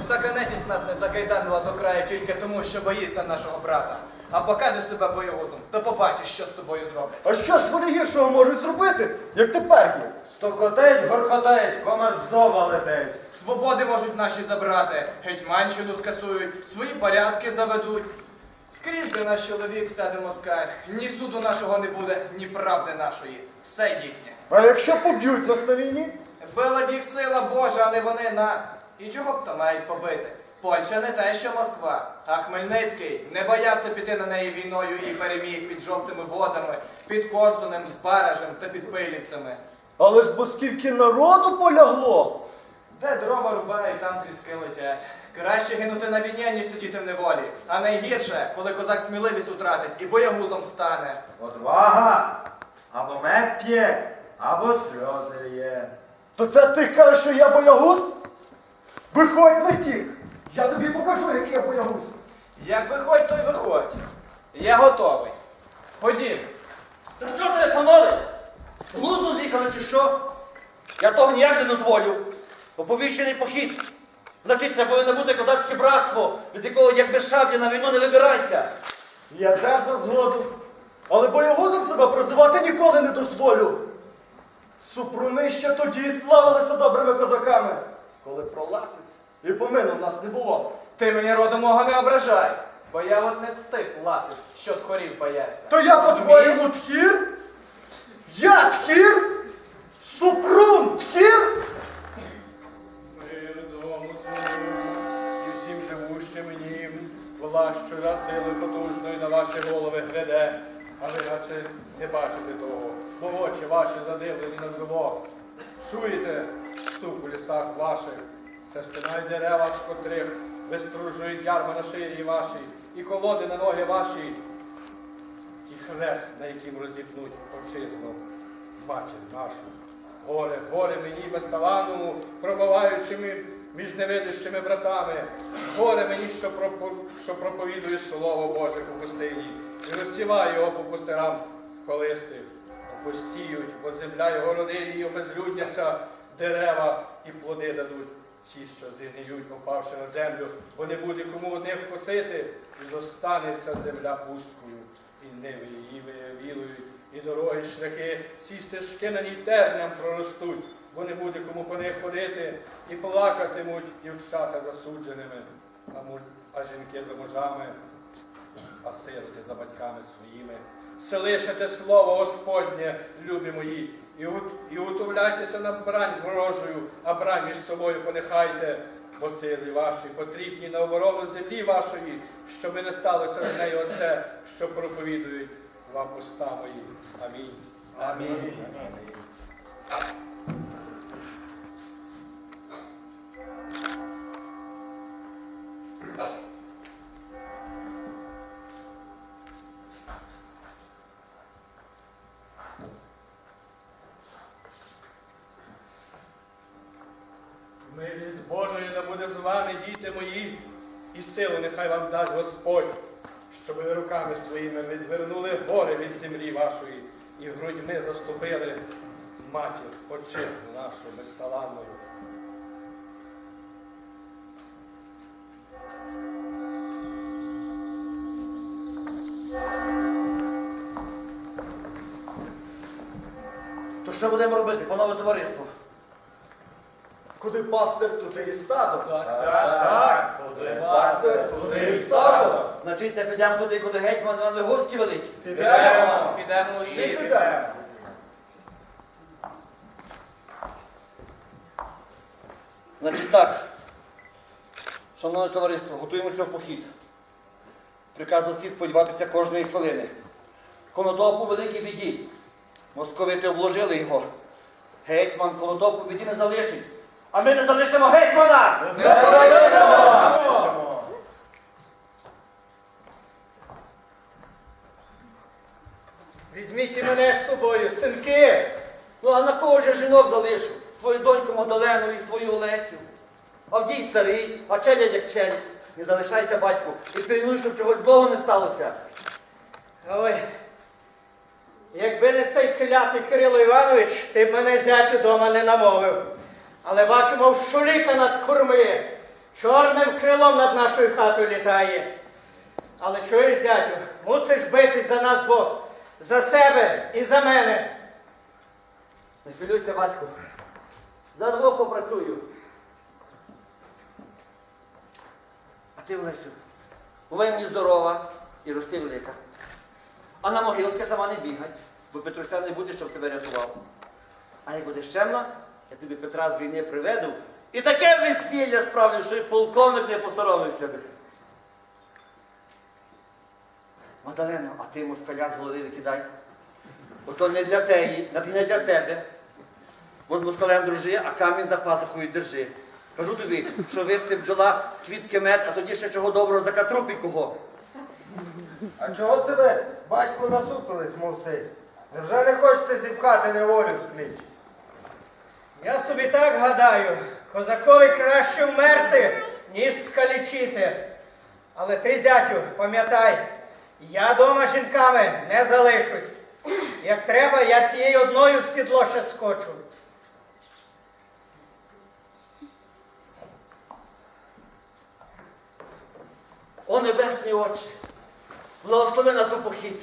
всяка нечисть нас не закайданила до краю тільки тому, що боїться нашого брата. А покаже себе боєгузом, то побачиш, що з тобою зроблять. А що ж вони гіршого можуть зробити, як тепер є? Стокотить, горкотить, комар здоба летить. Свободи можуть наші забрати, гетьманщину скасують, свої порядки заведуть. Скрізь, де наш чоловік сяде москаль, ні суду нашого не буде, ні правди нашої. Все їхнє. А якщо поб'ють нас на війні? Била б їх сила Божа, а не вони нас. І чого б то мають побити? Польща не те, що Москва, а Хмельницький не боявся піти на неї війною і переміг під жовтими водами, під Корсунем, з Баражем та під Пилівцями. Але ж бо скільки народу полягло. Де дрова рубають, там тріски летять. Краще гинути на війні, ніж сидіти в неволі. А найгірше, коли козак сміливість втратить і боягузом стане. Одвага! Або мед п'є, або сльози лє. То це ти кажеш, що я боягуз? Виходь на тік. Я тобі покажу, який я боягуз. Як виходь, то й виходь. Я готовий. Ходім. Та що це, панове? Глузду з'їхали чи що? Я того ніяк не дозволю. Оповіщений похід. Значить, це повинно бути козацьке братство, без якого як без шаблі на війну не вибирайся. Я теж за згоду. Але боягузом себе прозивати ніколи не дозволю. Супруни ще тоді славилися добрими козаками, коли проласиць і помину в нас не було. Ти мені родом мого не ображай, бо я от не стих ласить, що тхорів бояться. То я, по-твоєму, тхір? Я тхір? Супрун тхір? Мир дому твою і всім живущим нім, власть чужа сили потужної на ваші голови гряде, а ви наче не бачите того, бо очі ваші задивлені на зло. Чуєте стук у лісах ваших, це стинають дерева, з котрих вистружують ярма на шиї вашій, і колоди на ноги ваші, і хрест, на яким розіпнуть отчизну матір нашу. Горе, горе мені безталанному, пробиваючими між невидящими братами. Горе мені, що, що проповідую слово Боже по пустині і розсіваю його по пустирам колистих. Опустіють, бо земля його роди її обезлюдняться, дерева і плоди дадуть. Ті, що зігніють, попавши на землю, бо не буде кому одних косити, і зостанеться земля пусткою, і ниви її виявілують, і дороги, шляхи, всі стежки на ній терням проростуть, бо не буде кому по них ходити, і плакатимуть дівчата засудженими, а, муж, а жінки за мужами, а сироти за батьками своїми. Селишите слово Господнє, любі мої, і, утовляйтеся на брань ворожою, а брань між собою понехайте, бо сили ваші потрібні на оборону землі вашої, щоб не сталося з нею оце, що проповідують вам уста мої. Амінь. Амінь. Милість Божої да буде з вами, діти мої, і силу нехай вам дасть Господь, щоб ви руками своїми відвернули гори від землі вашої і грудьми заступили матір, отчизну нашу безталанною. То що будемо робити, панове товариство? Куди пастир, туди і стадо. Так, так. Куди пастир, туди і стадо. Значить, це підемо туди, куди гетьман Іван Виговський велить. Підемо. Підемо Всі усі. підемо. Значить так, шановне товариство, готуємося в похід. Приказано слід сподіватися кожної хвилини. Конотоп у великій біді. Московити обложили його. Гетьман Конотоп у біді не залишить. А ми не залишимо гетьмана! Залишимо. Візьміть і мене з собою, синки. Ну а на кого ж жінок залишу? Твою доньку Магдалену і свою Олесю. Авдій старий, а челядь як челядь. Не залишайся, батьку, і пильнуй, щоб чогось злого не сталося. Ой, якби не цей клятий Кирило Іванович, ти б мене зятю дома не намовив. Але бачу, мов шуліка над курми. чорним крилом над нашою хатою літає. Але чуєш, зятю, мусиш битись за нас двох, за себе і за мене. Не хвилюйся, батьку. За двох попрацюю. А ти, Олесю, бувай мені здорова і рости велика. А на могилки сама не бігай, бо Петруся не буде, щоб тебе рятував. А як буде щемно, я тобі Петра з війни приведу і таке весілля справлю, що й полковник не посторонився би. Мадалено, а ти москаля з голови викидай. Бо то не для теї, не для тебе. Бо з москалем дружи, а камінь за пазухою держи. Кажу тобі, що висип бджола з квітки мед, а тоді ще чого доброго за катрупі кого. А чого це ви, батько, насупились, мов сей? Невже не хочете зіпхати неволю з пліч? Я собі так гадаю, козакові краще вмерти, ніж скалічити. Але ти, зятю, пам'ятай, я дома жінками не залишусь. Як треба, я цією одною в сідло ще скочу. О небесні очі, благослови нас у похід.